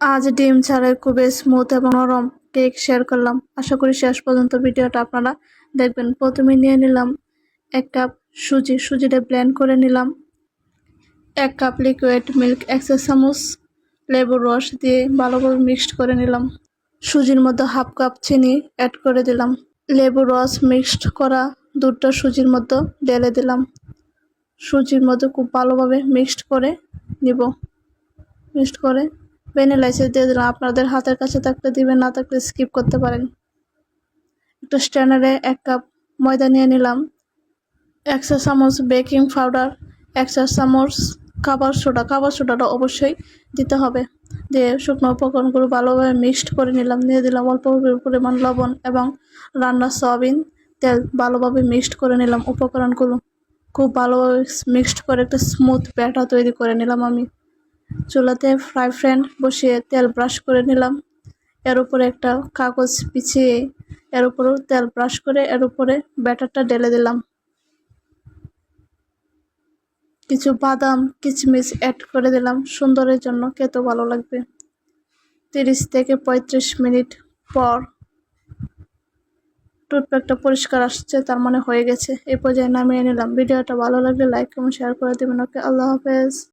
আজ ডিম ছাড়াই খুবই স্মুথ এবং নরম কেক শেয়ার করলাম। আশা করি শেষ পর্যন্ত ভিডিওটা আপনারা দেখবেন। প্রথমে নিয়ে নিলাম এক কাপ সুজি। সুজিটা ব্লেন্ড করে নিলাম। এক কাপ লিকুইড মিল্ক এক চা চামচ, লেবুর রস দিয়ে ভালোভাবে মিক্সড করে নিলাম। সুজির মধ্যে হাফ কাপ চিনি অ্যাড করে দিলাম। লেবুর রস মিক্সড করা দুধটা সুজির মধ্যে ঢেলে দিলাম। সুজির মধ্যে খুব ভালোভাবে মিক্সড করে নিব। মিক্সড করে ভ্যানিলা এসেন্স দিয়ে দিলাম। আপনাদের হাতের কাছে থাকলে দিবেন, না থাকলে স্কিপ করতে পারেন। একটা স্ট্যান্ডারে এক কাপ ময়দা নিয়ে নিলাম। এক চা চামচ বেকিং পাউডার এক চা চামচ খাবার সোডা খাবার সোডাটা অবশ্যই দিতে হবে। দিয়ে শুকনো উপকরণগুলো ভালোভাবে মিক্সড করে নিলাম। দিয়ে দিলাম অল্প পরিমাণ লবণ এবং রান্নার সয়াবিন তেল ভালোভাবে মিক্সড করে নিলাম উপকরণগুলো। খুব ভালোভাবে মিক্সড করে একটা স্মুথ ব্যাটার তৈরি করে নিলাম আমি। চুলাতে ফ্রাই ফ্যান বসিয়ে তেল ব্রাশ করে নিলাম। এর উপরে একটা কাগজ বিছিয়ে এর উপরেও তেল ব্রাশ করে এর উপরে ব্যাটারটা ঢেলে দিলাম। কিছু বাদাম, কিচমিচ অ্যাড করে দিলাম। সুন্দরের জন্য খেতে ভালো লাগবে। তিরিশ থেকে পঁয়ত্রিশ মিনিট পর টুথপ্যাকটা পরিষ্কার আসছে, তার মানে হয়ে গেছে। এই পর্যায়ে নামিয়ে নিলাম। ভিডিওটা ভালো লাগলে লাইক এবং শেয়ার করে দেবেন। ওকে, আল্লাহ হাফেজ।